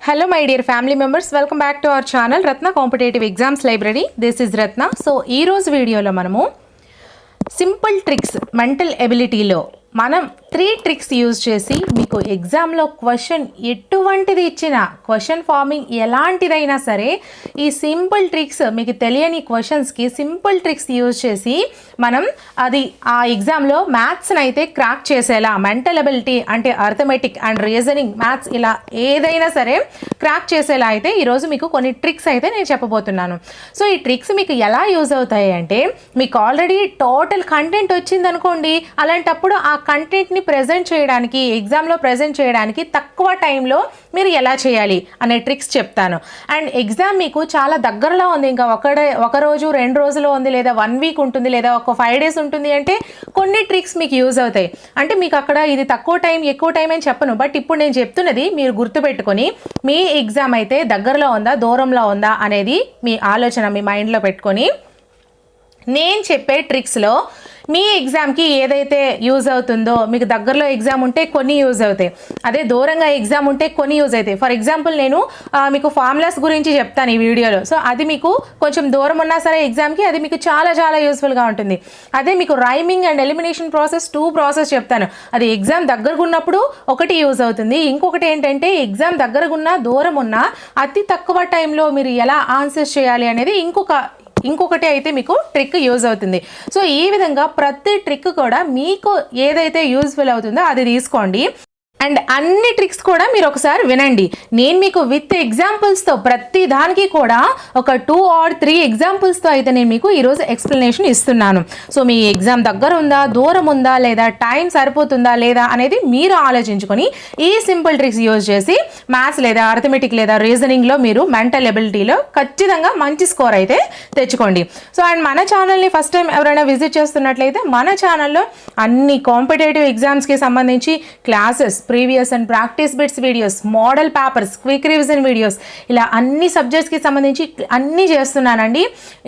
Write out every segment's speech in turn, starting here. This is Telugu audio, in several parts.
Hello my dear family members welcome back to our channel Ratna competitive exams library this is Ratna so ఈరోజు వీడియోలో మనము సింపుల్ ట్రిక్స్ మెంటల్ ఎబిలిటీలో మనం త్రీ ట్రిక్స్ యూజ్ చేసి మీకు ఎగ్జామ్లో క్వశ్చన్ ఎటువంటిది ఇచ్చిన క్వశ్చన్ ఫార్మింగ్ ఎలాంటిదైనా సరే ఈ సింపుల్ ట్రిక్స్ మీకు తెలియని క్వశ్చన్స్కి సింపుల్ ట్రిక్స్ యూజ్ చేసి మనం అది ఆ ఎగ్జామ్లో మ్యాథ్స్ని అయితే క్రాక్ చేసేలా మెంటల్ ఎబిలిటీ అంటే అర్థమెటిక్ అండ్ రీజనింగ్ మ్యాథ్స్ ఇలా ఏదైనా సరే క్రాక్ చేసేలా అయితే ఈరోజు మీకు కొన్ని ట్రిక్స్ అయితే నేను చెప్పబోతున్నాను. సో ఈ ట్రిక్స్ మీకు ఎలా యూజ్ అవుతాయి అంటే మీకు ఆల్రెడీ టోటల్ కంటెంట్ వచ్చిందనుకోండి అలాంటప్పుడు ఆ కంటెంట్ని ప్రజెంట్ చేయడానికి ఎగ్జామ్లో ప్రజెంట్ చేయడానికి తక్కువ టైంలో మీరు ఎలా చేయాలి అనే ట్రిక్స్ చెప్తాను. అండ్ ఎగ్జామ్ మీకు చాలా దగ్గరలో ఉంది. ఇంకా ఒకడే ఒక రోజు రెండు రోజులు ఉంది లేదా వన్ వీక్ ఉంటుంది లేదా ఒక ఫైవ్ డేస్ ఉంటుంది అంటే కొన్ని ట్రిక్స్ మీకు యూజ్ అవుతాయి. అంటే మీకు అక్కడ ఇది తక్కువ టైం ఎక్కువ టైం అని చెప్పను. బట్ ఇప్పుడు నేను చెప్తున్నది మీరు గుర్తుపెట్టుకొని మీ ఎగ్జామ్ అయితే దగ్గరలో ఉందా దూరంలో ఉందా అనేది మీ ఆలోచన మీ మైండ్లో పెట్టుకొని నేను చెప్పే ట్రిక్స్లో మీ ఎగ్జామ్కి ఏదైతే యూజ్ అవుతుందో మీకు దగ్గరలో ఎగ్జామ్ ఉంటే కొన్ని యూజ్ అవుతాయి. అదే దూరంగా ఎగ్జామ్ ఉంటే కొన్ని యూజ్ అవుతాయి. ఫర్ ఎగ్జాంపుల్ నేను మీకు ఫార్ములాస్ గురించి చెప్తాను ఈ వీడియోలో. సో అది మీకు కొంచెం దూరం ఉన్నా సరే ఎగ్జామ్కి అది మీకు చాలా చాలా యూస్ఫుల్గా ఉంటుంది. అదే మీకు rhyming and elimination process two process చెప్తాను. అది ఎగ్జామ్ దగ్గరకు ఉన్నప్పుడు ఒకటి యూజ్ అవుతుంది. ఇంకొకటి ఏంటంటే ఎగ్జామ్ దగ్గరకున్నా దూరం ఉన్నా అతి తక్కువ టైంలో మీరు ఎలా ఆన్సర్స్ చేయాలి అనేది ఇంకొక ఇంకొకటి అయితే మీకు ట్రిక్ యూజ్ అవుతుంది. సో ఈ విధంగా ప్రతి ట్రిక్ కూడా మీకు ఏదైతే యూజ్ఫుల్ అవుతుందో అది తీసుకోండి. అండ్ అన్ని ట్రిక్స్ కూడా మీరు ఒకసారి వినండి. నేను మీకు విత్ ఎగ్జాంపుల్స్తో ప్రతి దానికి కూడా ఒక టూ ఆర్ త్రీ ఎగ్జాంపుల్స్తో అయితే నేను మీకు ఈరోజు ఎక్స్ప్లెనేషన్ ఇస్తున్నాను. సో మీ ఎగ్జామ్ దగ్గర ఉందా దూరం ఉందా లేదా టైం సరిపోతుందా లేదా అనేది మీరు ఆలోచించుకొని ఈ సింపుల్ ట్రిక్స్ యూజ్ చేసి మ్యాథ్స్ లేదా అర్థమెటిక్ లేదా రీజనింగ్లో మీరు మెంటల్ ఎబిలిటీలో ఖచ్చితంగా మంచి స్కోర్ అయితే తెచ్చుకోండి. సో అండ్ మన ఛానల్ని ఫస్ట్ టైం ఎవరైనా విజిట్ చేస్తున్నట్లయితే మన ఛానల్లో అన్ని కాంపిటేటివ్ ఎగ్జామ్స్కి సంబంధించి classes previous and practice bits videos model papers quick revision videos ఇలా అన్ని సబ్జెక్ట్స్కి సంబంధించి అన్నీ చేస్తున్నానండి.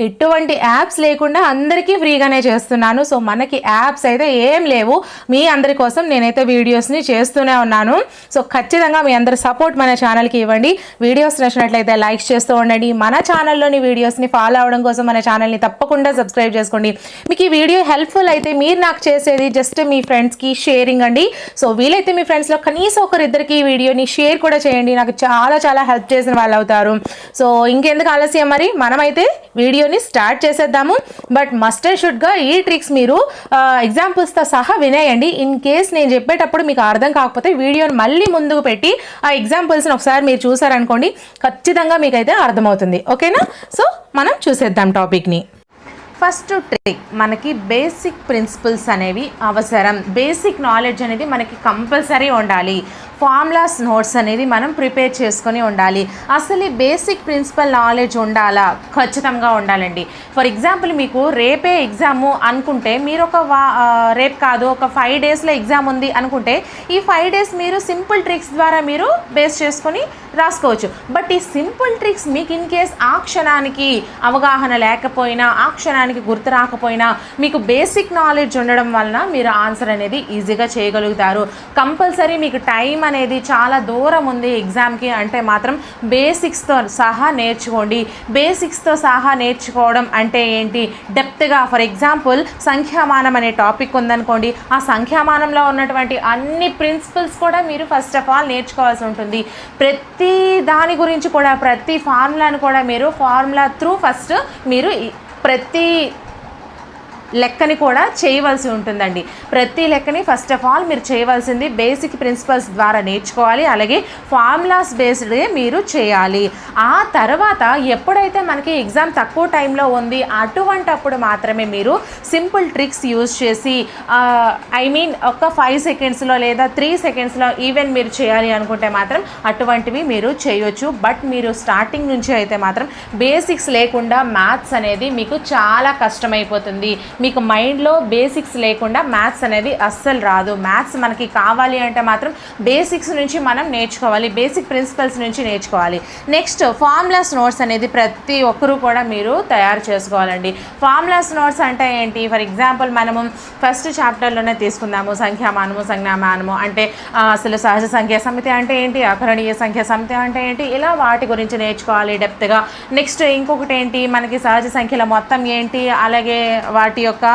ఎటువంటి యాప్స్ లేకుండా అందరికీ ఫ్రీగానే చేస్తున్నాను. సో మనకి యాప్స్ అయితే ఏం లేవు. మీ అందరి కోసం నేనైతే వీడియోస్ని చేస్తూనే ఉన్నాను. సో ఖచ్చితంగా మీ అందరి సపోర్ట్ మన ఛానల్కి ఇవ్వండి. వీడియోస్ నచ్చినట్లయితే లైక్ చేస్తూ ఉండండి. మన ఛానల్లోని వీడియోస్ని ఫాలో అవడం కోసం మన ఛానల్ని తప్పకుండా సబ్స్క్రైబ్ చేసుకోండి. మీకు ఈ వీడియో హెల్ప్ఫుల్ అయితే మీరు నాకు చేసేది జస్ట్ మీ ఫ్రెండ్స్కి షేరింగ్ అండి. సో వీలైతే మీ ఫ్రెండ్స్ ఫ్రెండ్స్లో కనీసం ఒకరిద్దరికి ఈ వీడియోని షేర్ కూడా చేయండి. నాకు చాలా చాలా హెల్ప్ చేసిన వాళ్ళు అవుతారు. సో ఇంకెందుకు ఆలస్యం మరి? మనమైతే వీడియోని స్టార్ట్ చేసేద్దాము. బట్ మస్ట్ అండ్ షుడ్గా ఈ ట్రిక్స్ మీరు ఎగ్జాంపుల్స్తో సహా వినేయండి. ఇన్ కేస్ నేను చెప్పేటప్పుడు మీకు అర్థం కాకపోతే వీడియోని మళ్ళీ ముందుకు పెట్టి ఆ ఎగ్జాంపుల్స్ని ఒకసారి మీరు చూసారనుకోండి ఖచ్చితంగా మీకైతే అర్థమవుతుంది. ఓకేనా? సో మనం చూసేద్దాం టాపిక్ని. ఫస్ట్ ట్రిక్ మనకి బేసిక్ ప్రిన్సిపల్స్ అనేవి అవసరం. బేసిక్ నాలెడ్జ్ అనేది మనకి కంపల్సరీ ఉండాలి. ఫార్ములాస్ నోట్స్ అనేది మనం ప్రిపేర్ చేసుకొని ఉండాలి. అసలు ఈ బేసిక్ ప్రిన్సిపల్ నాలెడ్జ్ ఉండాలా? ఖచ్చితంగా ఉండాలండి. ఫర్ ఎగ్జాంపుల్ మీకు రేపే ఎగ్జాము అనుకుంటే మీరు ఒక వా రేపు కాదు ఒక ఫైవ్ డేస్లో ఎగ్జామ్ ఉంది అనుకుంటే ఈ ఫైవ్ డేస్ మీరు సింపుల్ ట్రిక్స్ ద్వారా మీరు బేస్ చేసుకొని రాసుకోవచ్చు. బట్ ఈ సింపుల్ ట్రిక్స్ మీకు ఇన్ కేస్ ఆ క్షణానికి అవగాహన లేకపోయినా ఆ క్షణానికి గుర్తు రాకపోయినా మీకు బేసిక్ నాలెడ్జ్ ఉండడం వలన మీరు ఆన్సర్ అనేది ఈజీగా చేయగలుగుతారు. కంపల్సరీ మీకు టైం అనేది చాలా దూరం ఉంది ఎగ్జామ్కి. అంటే మాత్రం బేసిక్స్తో సహా నేర్చుకోండి. బేసిక్స్తో సహా నేర్చుకోవడం అంటే ఏంటి? డెప్త్గా ఫర్ ఎగ్జాంపుల్ సంఖ్యామానం అనే టాపిక్ ఉందనుకోండి. ఆ సంఖ్యామానంలో ఉన్నటువంటి అన్ని ప్రిన్సిపల్స్ కూడా మీరు ఫస్ట్ ఆఫ్ ఆల్ నేర్చుకోవాల్సి ఉంటుంది. ప్రతి దాని గురించి కూడా ప్రతి ఫార్ములాను కూడా మీరు ఫార్ములా త్రూ ఫస్ట్ మీరు ప్రతి లెక్కని కూడా చేయవలసి ఉంటుందండి. ప్రతి లెక్కని ఫస్ట్ ఆఫ్ ఆల్ మీరు చేయవలసింది బేసిక్ ప్రిన్సిపల్స్ ద్వారా నేర్చుకోవాలి. అలాగే ఫార్ములాస్ బేస్డ్ మీరు చేయాలి. ఆ తర్వాత ఎప్పుడైతే మనకి ఎగ్జామ్ తక్కువ టైంలో ఉంది అటువంటప్పుడు మాత్రమే మీరు సింపుల్ ట్రిక్స్ యూజ్ చేసి ఐ మీన్ ఒక ఫైవ్ సెకండ్స్లో లేదా త్రీ సెకండ్స్లో ఈవెన్ మీరు చేయాలి అనుకుంటే మాత్రం అటువంటివి మీరు చేయొచ్చు. బట్ మీరు స్టార్టింగ్ నుంచి అయితే మాత్రం బేసిక్స్ లేకుండా మ్యాథ్స్ అనేది మీకు చాలా కష్టమైపోతుంది. మీకు మైండ్లో బేసిక్స్ లేకుండా మ్యాథ్స్ అనేది అస్సలు రాదు. మ్యాథ్స్ మనకి కావాలి అంటే మాత్రం బేసిక్స్ నుంచి మనం నేర్చుకోవాలి. బేసిక్ ప్రిన్సిపల్స్ నుంచి నేర్చుకోవాలి. నెక్స్ట్ ఫార్ములాస్ నోట్స్ అనేది ప్రతి ఒక్కరూ కూడా మీరు తయారు చేసుకోవాలండి. ఫార్ములాస్ నోట్స్ అంటే ఏంటి? ఫర్ ఎగ్జాంపుల్ మనము ఫస్ట్ చాప్టర్లోనే తీసుకుందాము. సంఖ్యామానము సంజ్ఞామానము అంటే అసలు సహజ సంఖ్యా సమితి అంటే ఏంటి? అకరణీయ సంఖ్యా సమితి అంటే ఏంటి? ఇలా వాటి గురించి నేర్చుకోవాలి డెప్త్గా నెక్స్ట్ ఇంకొకటి ఏంటి? మనకి సహజ సంఖ్యల మొత్తం ఏంటి? అలాగే వాటి యొక్క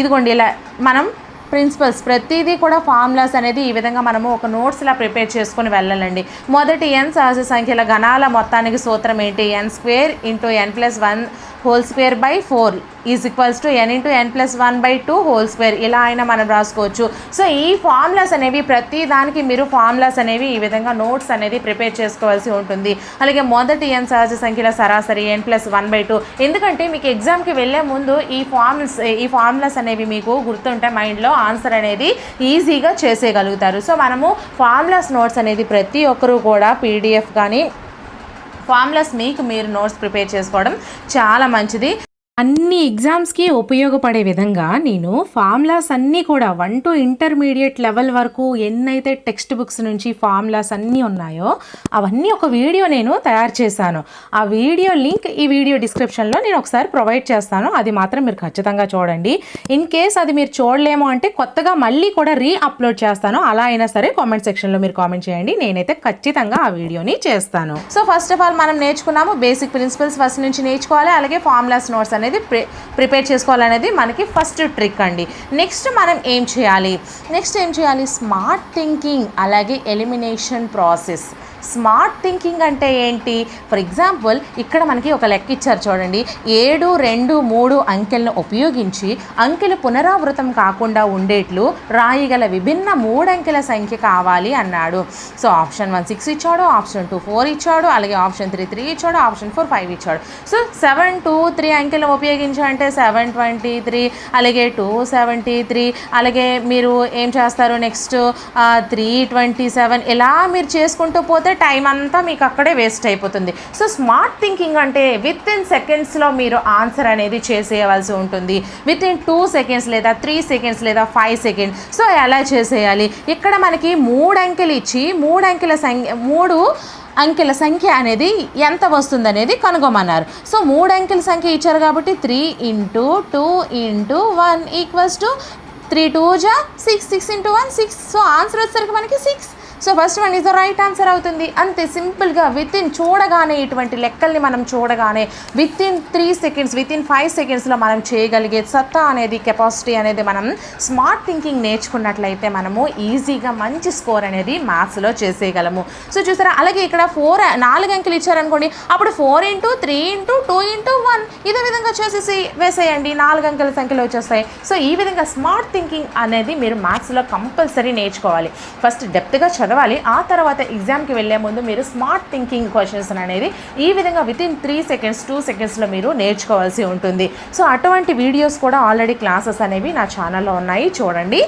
ఇదిగోండి ఇలా మనం ప్రిన్సిపల్స్ ప్రతిదీ కూడా ఫార్ములాస్ అనేది ఈ విధంగా మనము ఒక నోట్స్లా ప్రిపేర్ చేసుకుని వెళ్ళాలండి. మొదటి ఎన్ సహజ సంఖ్యల గణాల మొత్తానికి సూత్రం ఏంటి? N square into N plus one whole square by four is equals to N into N plus one by two whole square ఇలా అయినా మనం రాసుకోవచ్చు. సో ఈ ఫార్ములాస్ అనేవి ప్రతి దానికి మీరు ఫార్ములాస్ అనేవి ఈ విధంగా నోట్స్ అనేది ప్రిపేర్ చేసుకోవాల్సి ఉంటుంది. అలాగే మొదటి ఎన్ సహజ సంఖ్యల సరాసరి N plus one by two ఎందుకంటే మీకు ఎగ్జామ్కి వెళ్ళే ముందు ఈ ఫార్ముల్స్ ఈ ఫార్ములాస్ అనేవి మీకు గుర్తుంటే మైండ్లో ఆన్సర్ అనేది ఈజీగా చేసేయగలుగుతారు. సో మనము ఫార్ములాస్ నోట్స్ అనేది ప్రతి ఒక్కరూ కూడా పీడిఎఫ్ కానీ ఫార్ములాస్ మీకు మీరు నోట్స్ ప్రిపేర్ చేసుకోవడం చాలా మంచిది. అన్ని ఎగ్జామ్స్కి ఉపయోగపడే విధంగా నేను ఫార్ములాస్ అన్నీ కూడా వన్ టు ఇంటర్మీడియట్ లెవెల్ వరకు ఎన్నైతే టెక్స్ట్ బుక్స్ నుంచి ఫార్ములాస్ అన్నీ ఉన్నాయో అవన్నీ ఒక వీడియో నేను తయారు చేశాను. ఆ వీడియో లింక్ ఈ వీడియో డిస్క్రిప్షన్లో నేను ఒకసారి ప్రొవైడ్ చేస్తాను. అది మాత్రం మీరు ఖచ్చితంగా చూడండి. ఇన్ కేస్ అది మీరు చూడలేము అంటే కొత్తగా మళ్ళీ కూడా రీ అప్లోడ్ చేస్తాను. అలా అయినా సరే కామెంట్ సెక్షన్లో మీరు కామెంట్ చేయండి. నేనైతే ఖచ్చితంగా ఆ వీడియోని చేస్తాను. సో ఫస్ట్ ఆఫ్ ఆల్ మనం నేర్చుకున్నాము బేసిక్ ప్రిన్సిపల్స్ ఫస్ట్ నుంచి నేర్చుకోవాలి. అలాగే ఫార్ములాస్ నోట్స్ అనేది ప్రి ప్రిపేర్ చేసుకోవాలనేది మనకి ఫస్ట్ ట్రిక్ అండి. నెక్స్ట్ మనం ఏం చేయాలి? నెక్స్ట్ ఏం చేయాలి? స్మార్ట్ థింకింగ్ అలాగే ఎలిమినేషన్ ప్రాసెస్. స్మార్ట్ థింకింగ్ అంటే ఏంటి? ఫర్ ఎగ్జాంపుల్ ఇక్కడ మనకి ఒక లెక్క ఇచ్చారు చూడండి. ఏడు రెండు మూడు అంకెలను ఉపయోగించి అంకెలు పునరావృతం కాకుండా ఉండేట్లు రాయిగల విభిన్న మూడు అంకెల సంఖ్య కావాలి అన్నాడు. సో ఆప్షన్ వన్ సిక్స్ ఇచ్చాడు ఆప్షన్ టూ ఫోర్ ఇచ్చాడు అలాగే ఆప్షన్ త్రీ త్రీ ఇచ్చాడు ఆప్షన్ ఫోర్ ఫైవ్ ఇచ్చాడు. సో సెవెన్ టూ త్రీ అంకెలు ఉపయోగించి అంటే సెవెన్ ట్వంటీ త్రీ అలాగే టూ సెవెంటీ త్రీ అలాగే మీరు ఏం చేస్తారు? నెక్స్ట్ త్రీ ట్వంటీ సెవెన్ ఇలా మీరు చేసుకుంటూ పోతే టైం అంతా మీకు అక్కడే వేస్ట్ అయిపోతుంది. సో స్మార్ట్ థింకింగ్ అంటే విత్ ఇన్ సెకండ్స్లో మీరు ఆన్సర్ అనేది చేసేయవలసి ఉంటుంది. విత్ ఇన్ టూ సెకండ్స్ లేదా త్రీ సెకండ్స్ లేదా ఫైవ్ సెకండ్స్ సో ఎలా చేసేయాలి? ఇక్కడ మనకి మూడు అంకెలు ఇచ్చి మూడు అంకెల సంఖ్య మూడు అంకెల సంఖ్య అనేది ఎంత వస్తుంది అనేది కనుగొమన్నారు. సో మూడు అంకెల సంఖ్య ఇచ్చారు కాబట్టి three into two into one equals to three two జా six six into one six. So answer వచ్చేసరికి మనకి six. So first one is the right answer అవుతుంది. అంతే సింపుల్గా విత్ ఇన్ చూడగానే ఇటువంటి లెక్కల్ని మనం చూడగానే within three seconds within five సెకండ్స్లో మనం చేయగలిగే సత్తా అనేది కెపాసిటీ అనేది మనం స్మార్ట్ థింకింగ్ నేర్చుకున్నట్లయితే మనము ఈజీగా మంచి స్కోర్ అనేది మ్యాథ్స్లో చేసేయగలము. సో చూసారా? అలాగే ఇక్కడ ఫోర్ నాలుగు అంకెలు ఇచ్చారనుకోండి. అప్పుడు four into three into two into one ఇదే విధంగా చేసేసి వేసేయండి. నాలుగు అంకెల సంఖ్యలు వచ్చేస్తాయి. సో ఈ విధంగా స్మార్ట్ థింకింగ్ అనేది మీరు మ్యాథ్స్లో కంపల్సరీ నేర్చుకోవాలి. ఫస్ట్ డెప్త్గా చదువు చదవాలి. ఆ తర్వాత ఎగ్జామ్కి వెళ్ళే ముందు మీరు స్మార్ట్ థింకింగ్ క్వశ్చన్స్ అనేది ఈ విధంగా within three seconds two సెకండ్స్లో మీరు నేర్చుకోవాల్సి ఉంటుంది. సో అటువంటి వీడియోస్ కూడా ఆల్రెడీ క్లాసెస్ అనేవి నా ఛానల్లో ఉన్నాయి. చూడండి.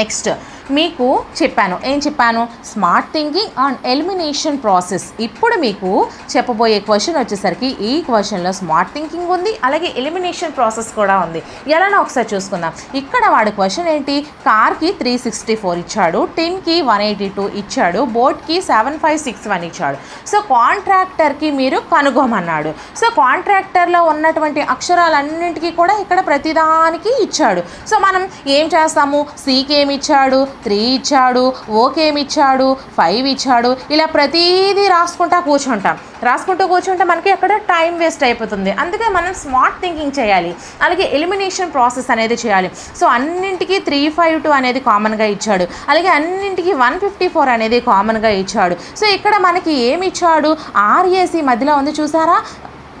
నెక్స్ట్ మీకు చెప్పాను. ఏం చెప్పాను? Smart thinking and elimination process ఇప్పుడు మీకు చెప్పబోయే క్వశ్చన్ వచ్చేసరికి ఈ క్వశ్చన్లో స్మార్ట్ థింకింగ్ ఉంది అలాగే ఎలిమినేషన్ ప్రాసెస్ కూడా ఉంది. ఎలానో ఒకసారి చూసుకుందాం. ఇక్కడ వాడి క్వశ్చన్ ఏంటి? కార్కి త్రీ సిక్స్టీ ఫోర్ ఇచ్చాడు టిన్కి వన్ ఎయిటీ టూ ఇచ్చాడు బోట్కి సెవెన్ ఫైవ్ సిక్స్ వన్ ఇచ్చాడు. సో కాంట్రాక్టర్కి మీరు కనుగొమన్నాడు. సో కాంట్రాక్టర్లో ఉన్నటువంటి అక్షరాలన్నింటికీ కూడా ఇక్కడ ప్రతిదానికి ఇచ్చాడు. సో మనం ఏం చేస్తాము? సీకి ఏమి ఇచ్చాడు? త్రీ ఇచ్చాడు ఓకే ఏమి ఇచ్చాడు ఫైవ్ ఇచ్చాడు ఇలా ప్రతిదీ రాసుకుంటా కూర్చుంటాం. రాసుకుంటూ కూర్చుంటే మనకి అక్కడ టైం వేస్ట్ అయిపోతుంది. అందుకే మనం స్మార్ట్ థింకింగ్ చేయాలి. అలాగే ఎలిమినేషన్ ప్రాసెస్ అనేది చేయాలి. సో అన్నింటికీ త్రీ ఫైవ్ టూ అనేది కామన్గా ఇచ్చాడు. అలాగే అన్నింటికీ వన్ ఫిఫ్టీ ఫోర్ అనేది కామన్గా ఇచ్చాడు. సో ఇక్కడ మనకి ఏమి ఇచ్చాడు ఆర్ఏసీ మధ్యలో ఉంది చూసారా?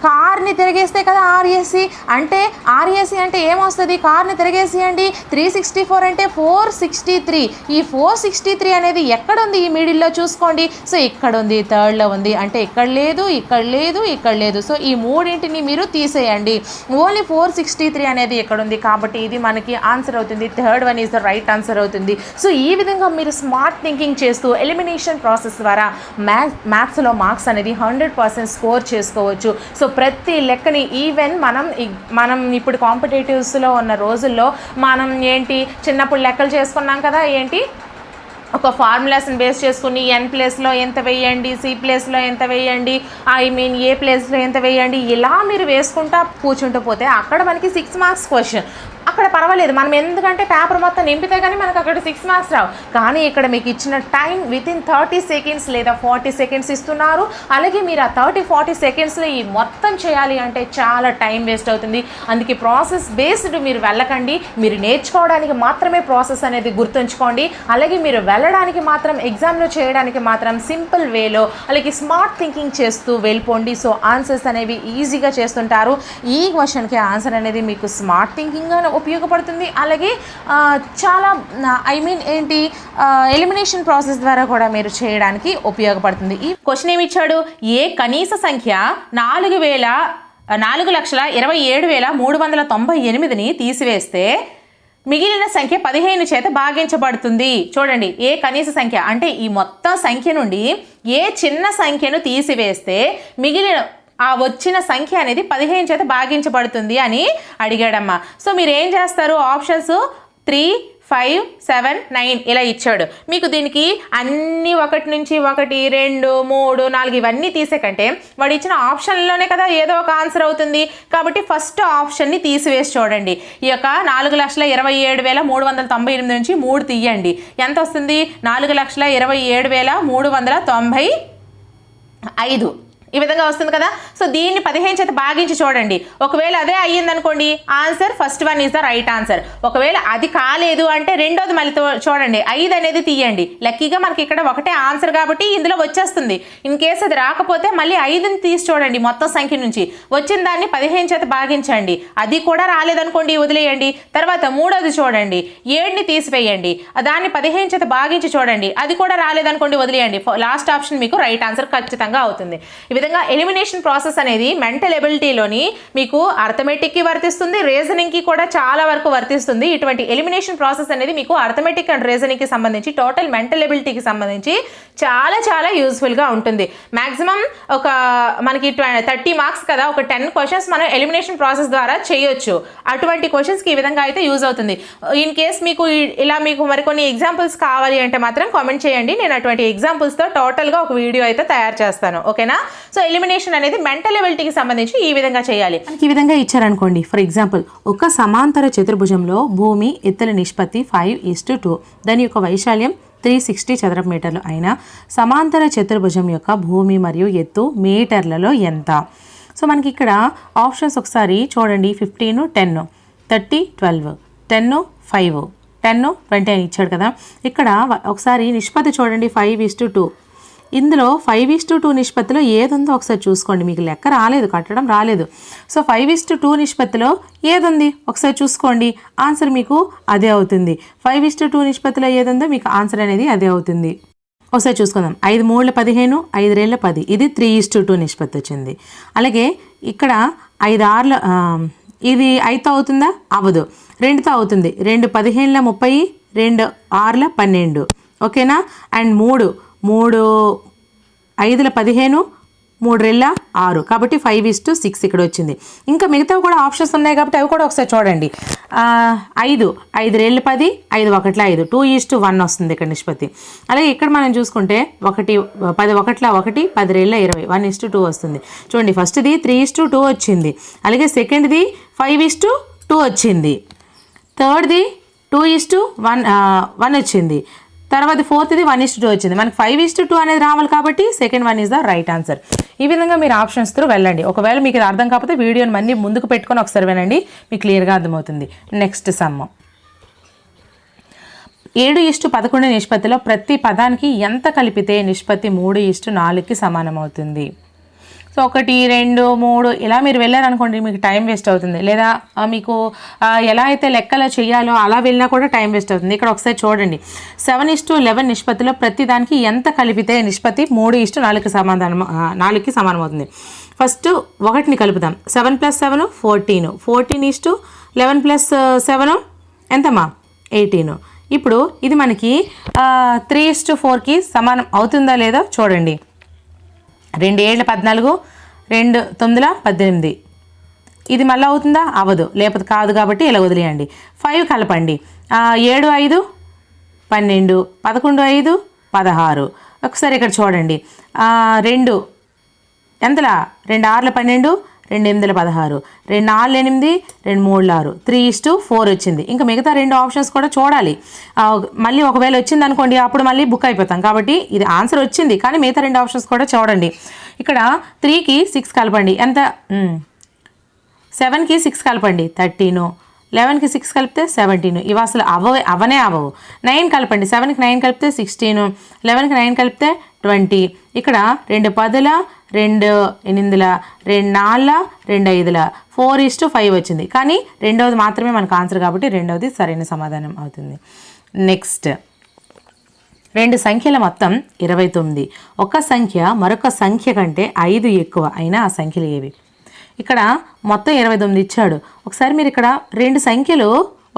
కార్ని తిరిగేస్తే కదా ఆర్ఏసీ అంటే ఆర్ఏసీ అంటే ఏమొస్తుంది? కార్ని తిరిగేసేయండి. త్రీ సిక్స్టీ ఫోర్ అంటే ఫోర్ సిక్స్టీ త్రీ ఈ ఫోర్ సిక్స్టీ త్రీ అనేది ఎక్కడ ఉంది ఈ మిడిల్లో చూసుకోండి. సో ఇక్కడ ఉంది థర్డ్లో ఉంది. అంటే ఇక్కడ లేదు ఇక్కడ లేదు ఇక్కడ లేదు. సో ఈ మూడింటిని మీరు తీసేయండి. ఓన్లీ ఫోర్ సిక్స్టీ త్రీ అనేది ఎక్కడ ఉంది కాబట్టి ఇది మనకి ఆన్సర్ అవుతుంది. Third one is the right answer అవుతుంది. సో ఈ విధంగా మీరు స్మార్ట్ థింకింగ్ చేస్తూ ఎలిమినేషన్ ప్రాసెస్ ద్వారా మ్యాథ్ మ్యాథ్స్లో మార్క్స్ అనేది హండ్రెడ్ పర్సెంట్ స్కోర్ చేసుకోవచ్చు. సో ప్రతి లెక్కని ఈవెన్ మనం మనం ఇప్పుడు కాంపిటేటివ్స్లో ఉన్న రోజుల్లో మనం ఏంటి చిన్నప్పుడు లెక్కలు చేసుకున్నాం కదా ఏంటి? ఒక ఫార్ములాస్ని బేస్ చేసుకుని ఎన్ ప్లేస్లో ఎంత వేయండి సి ప్లేస్లో ఎంత వేయండి ఐ మీన్ ఏ ప్లేస్లో ఎంత వేయండి ఇలా మీరు వేసుకుంటా కూర్చుంటూ పోతే అక్కడ మనకి సిక్స్ మార్క్స్ క్వశ్చన్ అక్కడ పర్వాలేదు. మనం ఎందుకంటే పేపర్ మొత్తం నింపితే కానీ మనకు అక్కడ సిక్స్ మార్క్స్ రావు. కానీ ఇక్కడ మీకు ఇచ్చిన time within thirty seconds లేదా ఫార్టీ సెకండ్స్ ఇస్తున్నారు. అలాగే మీరు ఆ థర్టీ ఫార్టీ సెకండ్స్లో ఈ మొత్తం చేయాలి అంటే చాలా టైం వేస్ట్ అవుతుంది. అందుకే ప్రాసెస్ బేస్డ్ మీరు వెళ్ళకండి. మీరు నేర్చుకోవడానికి మాత్రమే ప్రాసెస్ అనేది గుర్తుంచుకోండి. అలాగే మీరు వెళ్ళడానికి మాత్రం ఎగ్జామ్లో చేయడానికి మాత్రం సింపుల్ వేలో అలాగే స్మార్ట్ థింకింగ్ చేస్తూ వెళ్ళిపోండి. సో ఆన్సర్స్ అనేవి ఈజీగా చేస్తుంటారు. ఈ క్వశ్చన్కి ఆన్సర్ అనేది మీకు స్మార్ట్ థింకింగ్గా ఉపయోగపడుతుంది. అలాగే చాలా ఐ మీన్ ఏంటి ఎలిమినేషన్ ప్రాసెస్ ద్వారా కూడా మీరు చేయడానికి ఉపయోగపడుతుంది. ఈ క్వశ్చన్ ఏమి ఇచ్చాడు? ఏ కనీస సంఖ్య నాలుగు వేల నాలుగు లక్షల ఇరవై ఏడు వేల మూడు వందల తొంభై ఎనిమిదిని తీసివేస్తే మిగిలిన సంఖ్య పదిహేను చేత భాగించబడుతుంది. చూడండి ఏ కనీస సంఖ్య? అంటే ఈ మొత్తం సంఖ్య నుండి ఏ చిన్న సంఖ్యను తీసివేస్తే మిగిలిన ఆ వచ్చిన సంఖ్య అనేది పదిహేను చేత భాగించబడుతుంది అని అడిగాడమ్మా. సో మీరు ఏం చేస్తారు? Options three five seven nine ఇలా ఇచ్చాడు. మీకు దీనికి అన్ని ఒకటి నుంచి ఒకటి రెండు మూడు నాలుగు ఇవన్నీ తీసే కంటే వాడు ఇచ్చిన ఆప్షన్లోనే కదా ఏదో ఒక ఆన్సర్ అవుతుంది. కాబట్టి ఫస్ట్ ఆప్షన్ని తీసివేసి చూడండి. ఈ యొక్క నాలుగు లక్షల ఇరవై ఏడు వేల మూడు వందల తొంభై ఎనిమిది నుంచి మూడు తీయండి. ఎంత వస్తుంది? నాలుగు లక్షల ఇరవై ఏడు వేల మూడు వందల తొంభై ఐదు. ఈ విధంగా వస్తుంది కదా? సో దీన్ని పదిహేను చేత భాగించి చూడండి. ఒకవేళ అదే అయ్యింది అనుకోండి answer first one is the right answer. ఒకవేళ అది కాలేదు అంటే రెండోది మళ్ళీ తో- చూడండి ఐదు అనేది తీయండి. లక్కీగా మనకి ఇక్కడ ఒకటే ఆన్సర్ కాబట్టి ఇందులో వచ్చేస్తుంది. ఇన్ కేసు అది రాకపోతే మళ్ళీ ఐదుని తీసి చూడండి మొత్తం సంఖ్య నుంచి. వచ్చిన దాన్ని పదిహేను చేత భాగించండి. అది కూడా రాలేదనుకోండి వదిలేయండి. తర్వాత మూడోది చూడండి ఏడుని తీసివేయండి. దాన్ని పదిహేను చేత భాగించి చూడండి. అది కూడా రాలేదనుకోండి వదిలేయండి. లాస్ట్ ఆప్షన్ మీకు రైట్ ఆన్సర్ ఖచ్చితంగా అవుతుంది. ఈ విధంగా ఎలిమినేషన్ ప్రాసెస్ అనేది మెంటల్ ఎబిలిటీలోని మీకు అర్థమెటిక్కి వర్తిస్తుంది రీజనింగ్కి కూడా చాలా వరకు వర్తిస్తుంది. ఇటువంటి ఎలిమినేషన్ ప్రాసెస్ అనేది మీకు అర్థమెటిక్ అండ్ రీజనింగ్కి సంబంధించి టోటల్ మెంటల్ ఎబిలిటీకి సంబంధించి చాలా చాలా యూస్ఫుల్గా ఉంటుంది. మ్యాక్సిమం ఒక మనకి థర్టీ మార్క్స్ కదా ఒక టెన్ క్వశ్చన్స్ మనం ఎలిమినేషన్ ప్రాసెస్ ద్వారా చేయొచ్చు. అటువంటి క్వశ్చన్స్కి ఈ విధంగా అయితే యూజ్ అవుతుంది. ఇన్ కేస్ మీకు ఇలా మీకు మరికొన్ని ఎగ్జాంపుల్స్ కావాలి అంటే మాత్రం కామెంట్ చేయండి. నేను అటువంటి ఎగ్జాంపుల్స్తో టోటల్గా ఒక వీడియో అయితే తయారు చేస్తాను. ఓకేనా సో ఎలిమినేషన్ అనేది మెంటల్ ఎబిలిటీకి సంబంధించి ఈ విధంగా చేయాలి. మనకి ఈ విధంగా ఇచ్చారనుకోండి. ఫర్ ఎగ్జాంపుల్ ఒక సమాంతర చతుర్భుజంలో భూమి ఎత్తుల నిష్పత్తి ఫైవ్ ఇస్ టు టూ దాని యొక్క వైశాల్యం త్రీ సిక్స్టీ చదరపు మీటర్లు అయినా సమాంతర చతుర్భుజం యొక్క భూమి మరియు ఎత్తు మీటర్లలో ఎంత? సో మనకి ఇక్కడ ఆప్షన్స్ ఒకసారి చూడండి. Fifteen ten thirty twelve. Ten five. Ten twenty అని ఇచ్చాడు కదా. ఇక్కడ ఒకసారి నిష్పత్తి చూడండి. Five is to two. ఇందులో ఫైవ్ ఇస్ టు టూ నిష్పత్తిలో ఏదుందో ఒకసారి చూసుకోండి. మీకు లెక్క రాలేదు కట్టడం రాలేదు. So five is to two నిష్పత్తిలో ఏది ఉంది ఒకసారి చూసుకోండి. ఆన్సర్ మీకు అదే అవుతుంది. ఫైవ్ ఇస్ టు టూ నిష్పత్తిలో ఏదుందో మీకు ఆన్సర్ అనేది అదే అవుతుంది. ఒకసారి చూసుకుందాం. ఐదు మూడుల పదిహేను ఐదు రేళ్ళ పది. ఇది త్రీ ఇస్ టు టూ నిష్పత్తి వచ్చింది. అలాగే ఇక్కడ ఐదు ఆరుల ఇది ఐదుతో అవుతుందా? అవ్వదు. రెండుతో అవుతుంది. రెండు పదిహేనుల ముప్పై రెండు ఆరుల పన్నెండు. ఓకేనా? అండ్ మూడు మూడు ఐదుల పదిహేను మూడు రెళ్ళ ఆరు. కాబట్టి ఫైవ్ ఇస్ టు సిక్స్ ఇక్కడ వచ్చింది ఇంకా మిగతావి కూడా ఆప్షన్స్ ఉన్నాయి కాబట్టి అవి కూడా ఒకసారి చూడండి. ఐదు ఐదు. రెళ్ళు పది ఐదు ఒకట్ల ఐదు. టూ ఈస్ టు వన్ వస్తుంది ఇక్కడ నిష్పత్తి. అలాగే ఇక్కడ మనం చూసుకుంటే ఒకటి పది ఒకట్ల ఒకటి పది రెళ్ళ ఇరవై. వన్ ఇస్ టు టూ వస్తుంది. చూడండి ఫస్ట్ది త్రీ ఇస్ టు టూ వచ్చింది. అలాగే సెకండ్ది ఫైవ్ ఇస్ టు టూ వచ్చింది. థర్డ్ది two is to one one వచ్చింది. తర్వాత ఫోర్త్ది వన్ ఇస్ టూ వచ్చింది. మనకి ఫైవ్ ఇస్ టూ అనేది రావాలి కాబట్టి second one is the right answer ఈ విధంగా మీరు ఆప్షన్స్ త్రూ వెళ్ళండి. ఒకవేళ మీకు ఇది అర్థం కాకపోతే వీడియోని మళ్ళీ ముందుకు పెట్టుకొని ఒకసారి వినండి. మీకు క్లియర్గా అర్థమవుతుంది. నెక్స్ట్ సమ్ ఏడు ఇష్టు పదకొండు నిష్పత్తిలో ప్రతి పదానికి ఎంత కలిపితే నిష్పత్తి మూడు ఇష్టు నాలుగుకి సమానం అవుతుంది సో ఒకటి రెండు మూడు ఇలా మీరు వెళ్ళారనుకోండి మీకు టైం వేస్ట్ అవుతుంది. లేదా మీకు ఎలా అయితే లెక్కలు చేయాలో అలా వెళ్ళినా కూడా టైం వేస్ట్ అవుతుంది. ఇక్కడ ఒకసారి చూడండి. సెవెన్ ఇస్టు లెవెన్ నిష్పత్తిలో ప్రతి దానికి ఎంత కలిపితే నిష్పత్తి మూడు ఇస్టు నాలుగు సమాధానం నాలుగుకి సమానం అవుతుంది. ఫస్ట్ ఒకటిని కలుపుదాం. Seven plus seven fourteen. Fourteen is to eleven plus seven ఎంతమ్మా? ఎయిటీన్. ఇప్పుడు ఇది మనకి త్రీ ఇస్టు ఫోర్కి సమానం అవుతుందా లేదో చూడండి. రెండు ఏళ్ళ పద్నాలుగు రెండు తొమ్మిదిల పద్దెనిమిది. ఇది మళ్ళీ అవుతుందా? అవ్వదు. లేకపోతే కాదు కాబట్టి ఇలా వదిలేయండి. ఫైవ్ కలపండి. ఏడు ఐదు పన్నెండు పదకొండు ఐదు పదహారు. ఒకసారి ఇక్కడ చూడండి. రెండు. ఎంతలా? రెండు ఆరుల పన్నెండు రెండు ఎనిమిదిల పదహారు. రెండు నాలుగు ఎనిమిది రెండు మూడు ఆరు త్రీ ఇస్ టు ఫోర్ వచ్చింది. ఇంకా మిగతా రెండు ఆప్షన్స్ కూడా చూడాలి. మళ్ళీ ఒకవేళ వచ్చింది అనుకోండి అప్పుడు మళ్ళీ బుక్ అయిపోతాం. కాబట్టి ఇది ఆన్సర్ వచ్చింది. కానీ మిగతా రెండు ఆప్షన్స్ కూడా చూడండి. ఇక్కడ త్రీకి సిక్స్ కలపండి. ఎంత? సెవెన్కి సిక్స్ కలపండి. థర్టీను. లెవెన్కి సిక్స్ కలిపితే సెవెంటీన్. ఇవి అసలు అవ్వవే అవనే అవవు నైన్ కలపండి. సెవెన్కి నైన్ కలిపితే సిక్స్టీను. లెవెన్కి నైన్ కలిపితే ట్వంటీ. ఇక్కడ రెండు పదుల రెండు ఎనిమిదిల రెండు నాలుల రెండు ఐదుల. ఫోర్ ఇస్ టు ఫైవ్ వచ్చింది. కానీ రెండవది మాత్రమే మనకు ఆన్సర్ కాబట్టి రెండవది సరైన సమాధానం అవుతుంది. నెక్స్ట్. రెండు సంఖ్యల మొత్తం ఇరవై తొమ్మిది. ఒక సంఖ్య మరొక సంఖ్య కంటే ఐదు ఎక్కువ అయినా ఆ సంఖ్యలు ఏవి? ఇక్కడ మొత్తం ఇరవై తొమ్మిది ఇచ్చాడు. ఒకసారి మీరు ఇక్కడ రెండు సంఖ్యలు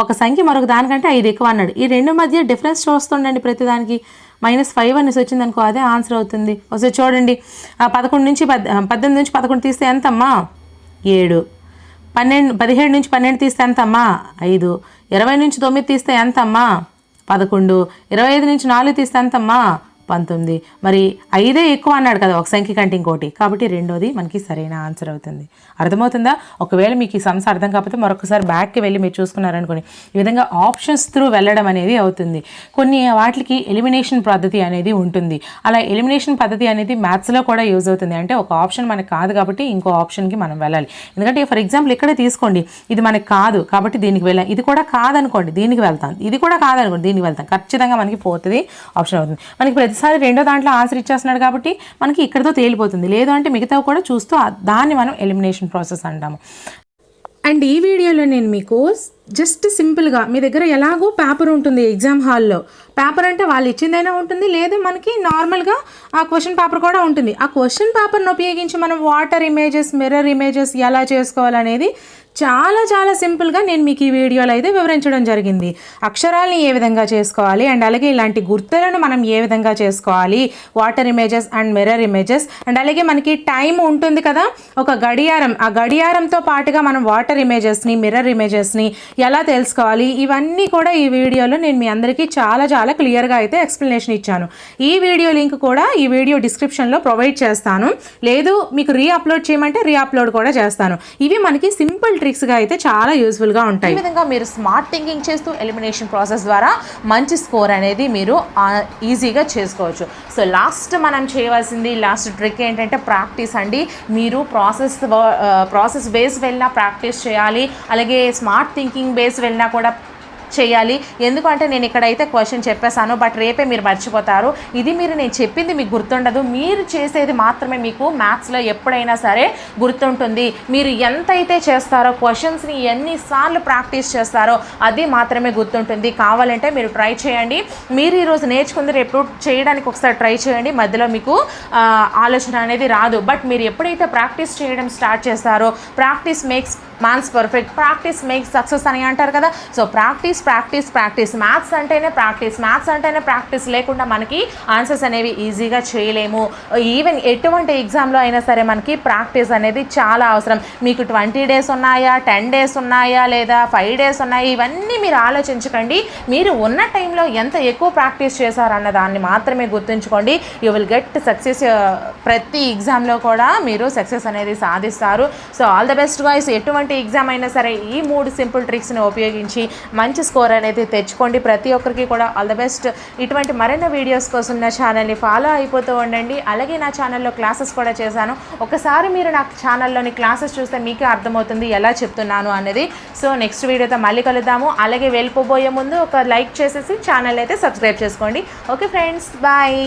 ఒక సంఖ్య మరొక దానికంటే ఐదు ఎక్కువ అన్నాడు. ఈ రెండు మధ్య డిఫరెన్స్ చూస్తుండండి ప్రతిదానికి. మైనస్ ఫైవ్ అనేసి వచ్చింది అనుకో అదే ఆన్సర్ అవుతుంది. ఒకసారి చూడండి. పదకొండు నుంచి పద్ పద్దెనిమిది నుంచి పదకొండు తీస్తే ఎంతమ్మా? ఏడు. పన్నెండు పదిహేడు నుంచి పన్నెండు తీస్తే ఎంతమ్మా? ఐదు. ఇరవై నుంచి తొమ్మిది తీస్తే ఎంతమ్మా? పదకొండు. ఇరవై ఐదు నుంచి నాలుగు తీస్తే ఎంతమ్మా? పంతొమ్మిది మరి ఐదే ఎక్కువ అన్నాడు కదా ఒక సంఖ్య కంటే ఇంకోటి. కాబట్టి రెండోది మనకి సరైన ఆన్సర్ అవుతుంది. అర్థమవుతుందా? ఒకవేళ మీకు ఈ సమస్య అర్థం కాకపోతే మరొకసారి బ్యాక్కి వెళ్ళి మీరు చూసుకున్నారనుకోండి ఈ విధంగా ఆప్షన్స్ త్రూ వెళ్ళడం అనేది అవుతుంది. కొన్ని వాటికి ఎలిమినేషన్ పద్ధతి అనేది ఉంటుంది. అలా ఎలిమినేషన్ పద్ధతి అనేది మ్యాథ్స్లో కూడా యూజ్ అవుతుంది. అంటే ఒక ఆప్షన్ మనకు కాదు కాబట్టి ఇంకో ఆప్షన్కి మనం వెళ్ళాలి. ఎందుకంటే ఫర్ ఎగ్జాంపుల్ ఇక్కడే తీసుకోండి ఇది మనకి కాదు కాబట్టి దీనికి వెళ్ళాం. ఇది కూడా కాదనుకోండి దీనికి వెళ్తాం. ఇది కూడా కాదనుకోండి దీనికి వెళ్తాం. ఖచ్చితంగా మనకి పోతుంది ఆప్షన్ అవుతుంది. మనకి ఒకసారి రెండో దాంట్లో ఆన్సర్ ఇచ్చేస్తున్నాడు కాబట్టి మనకి ఇక్కడతో తేలిపోతుంది. లేదు అంటే మిగతా కూడా చూస్తూ దాన్ని మనం ఎలిమినేషన్ ప్రాసెస్ అంటాము. అండ్ ఈ వీడియోలో నేను మీకు జస్ట్ సింపుల్గా మీ దగ్గర ఎలాగో పేపర్ ఉంటుంది ఎగ్జామ్ హాల్లో. పేపర్ అంటే వాళ్ళు ఇచ్చిందైనా ఉంటుంది లేదా మనకి నార్మల్గా ఆ క్వశ్చన్ పేపర్ కూడా ఉంటుంది. ఆ క్వశ్చన్ పేపర్ను ఉపయోగించి మనం వాటర్ ఇమేజెస్ మిర్రర్ ఇమేజెస్ ఎలా చేసుకోవాలనేది చాలా చాలా సింపుల్గా నేను మీకు ఈ వీడియోలో అయితే వివరించడం జరిగింది. అక్షరాల్ని ఏ విధంగా చేసుకోవాలి అండ్ అలాగే ఇలాంటి గుర్తులను మనం ఏ విధంగా చేసుకోవాలి? Water images and mirror images and అలాగే మనకి టైం ఉంటుంది కదా? ఒక గడియారం ఆ గడియారంతో పాటుగా మనం వాటర్ ఇమేజెస్ని మిర్రర్ ఇమేజెస్ని ఎలా తెలుసుకోవాలి? ఇవన్నీ కూడా ఈ వీడియోలో నేను మీ అందరికీ చాలా చాలా క్లియర్గా అయితే ఎక్స్ప్లెనేషన్ ఇచ్చాను. ఈ వీడియో లింక్ కూడా ఈ వీడియో డిస్క్రిప్షన్లో ప్రొవైడ్ చేస్తాను. లేదు మీకు రీ అప్లోడ్ చేయమంటే రీ అప్లోడ్ కూడా చేస్తాను. ఇవి మనకి సింపుల్ ట్రిక్స్గా అయితే చాలా యూస్ఫుల్గా ఉంటాయి ఈ విధంగా మీరు స్మార్ట్ థింకింగ్ చేస్తూ ఎలిమినేషన్ ప్రాసెస్ ద్వారా మంచి స్కోర్ అనేది మీరు ఈజీగా చేసుకోవచ్చు. సో లాస్ట్ మనం చేయవలసింది లాస్ట్ ట్రిక్ ఏంటంటే ప్రాక్టీస్ అండి. మీరు ప్రాసెస్ ప్రాసెస్ బేస్ వెళ్ళినా ప్రాక్టీస్ చేయాలి. అలాగే స్మార్ట్ థింకింగ్ బేస్ వెళ్ళినా కూడా చేయాలి. ఎందుకంటే నేను ఇక్కడైతే క్వశ్చన్ చెప్పేశాను బట్ రేపే మీరు మర్చిపోతారు. ఇది మీరు నేను చెప్పింది మీకు గుర్తుండదు. మీరు చేసేది మాత్రమే మీకు మ్యాథ్స్లో ఎప్పుడైనా సరే గుర్తుంటుంది. మీరు ఎంతైతే చేస్తారో క్వశ్చన్స్ని ఎన్నిసార్లు ప్రాక్టీస్ చేస్తారో అది మాత్రమే గుర్తుంటుంది. కావాలంటే మీరు ట్రై చేయండి. మీరు ఈరోజు నేర్చుకుంది రేపు చేయడానికి ఒకసారి ట్రై చేయండి. మధ్యలో మీకు ఆలోచన అనేది రాదు. బట్ మీరు ఎప్పుడైతే ప్రాక్టీస్ చేయడం స్టార్ట్ చేస్తారో practice makes maths perfect practice make success అని అంటారు కదా. So practice practice practice maths అంటేనే ప్రాక్టీస్ మ్యాథ్స్ అంటేనే ప్రాక్టీస్ లేకుండా మనకి ఆన్సర్స్ అనేవి ఈజీగా చేయలేము. ఈవెన్ ఎటువంటి ఎగ్జామ్లో అయినా సరే మనకి ప్రాక్టీస్ అనేది చాలా అవసరం. మీకు ట్వంటీ డేస్ ఉన్నాయా? టెన్ డేస్ ఉన్నాయా? లేదా ఫైవ్ డేస్ ఉన్నాయా? ఇవన్నీ మీరు ఆలోచించకండి. మీరు ఉన్న టైంలో ఎంత ఎక్కువ ప్రాక్టీస్ చేశారన్న దాన్ని మాత్రమే గుర్తుంచుకోండి. యూ విల్ గెట్ సక్సెస్ ప్రతి ఎగ్జామ్లో కూడా మీరు సక్సెస్ అనేది సాధిస్తారు. So all the best guys ఎటువంటి ఎగ్జామ్ అయినా సరే ఈ మూడు సింపుల్ ట్రిక్స్ని ఉపయోగించి మంచి స్కోర్ అనేది తెచ్చుకోండి. ప్రతి ఒక్కరికి కూడా ఆల్ ద బెస్ట్. ఇటువంటి మరిన్ని వీడియోస్ కోసం నా ఛానల్ని ఫాలో అయిపోతూ ఉండండి. అలాగే నా ఛానల్లో క్లాసెస్ కూడా చేశాను. ఒకసారి మీరు నా ఛానల్లోని క్లాసెస్ చూస్తే మీకే అర్థమవుతుంది ఎలా చెప్తున్నాను అనేది. సో నెక్స్ట్ వీడియోతో మళ్ళీ కలుద్దాము. అలాగే వెళ్ళిపోబోయే ముందు ఒక లైక్ చేసేసి ఛానల్ అయితే సబ్స్క్రైబ్ చేసుకోండి. Okay friends bye.